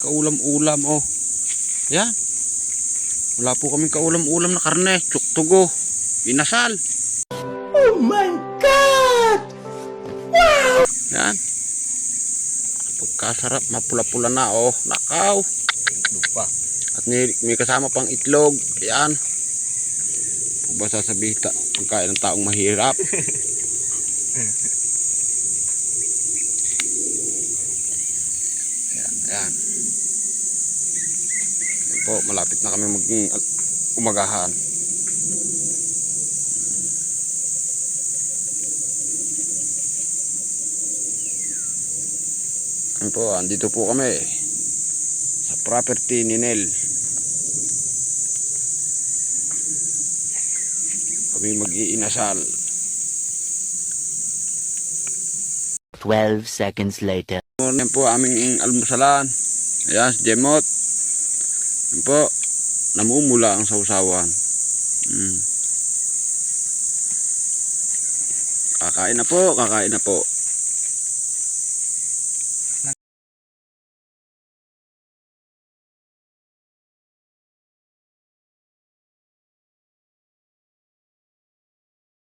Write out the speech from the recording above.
Kaulam-ulam oh. Yan. Wala po kaming kaulam-ulam na karne. Tsuktugo. Inasal. Oh my God! Yan. Pagkasarap, mapula-pula na oh. Nakaw. Lupa. At may, may kasama pang itlog. Yan. Kung ba sasabihin ta, pagkain ng taong mahirap. Ayan, ayan. Po, malapit na kami mag umagahan. Ayan po, andito po kami sa property ni Nel. Kami mag-iinasal. 12 seconds later. Yan po aming almusalan. Ayan, si Jemot. Yan po, namumula ang sausawan. Mm. Kakain na po, kakain na po.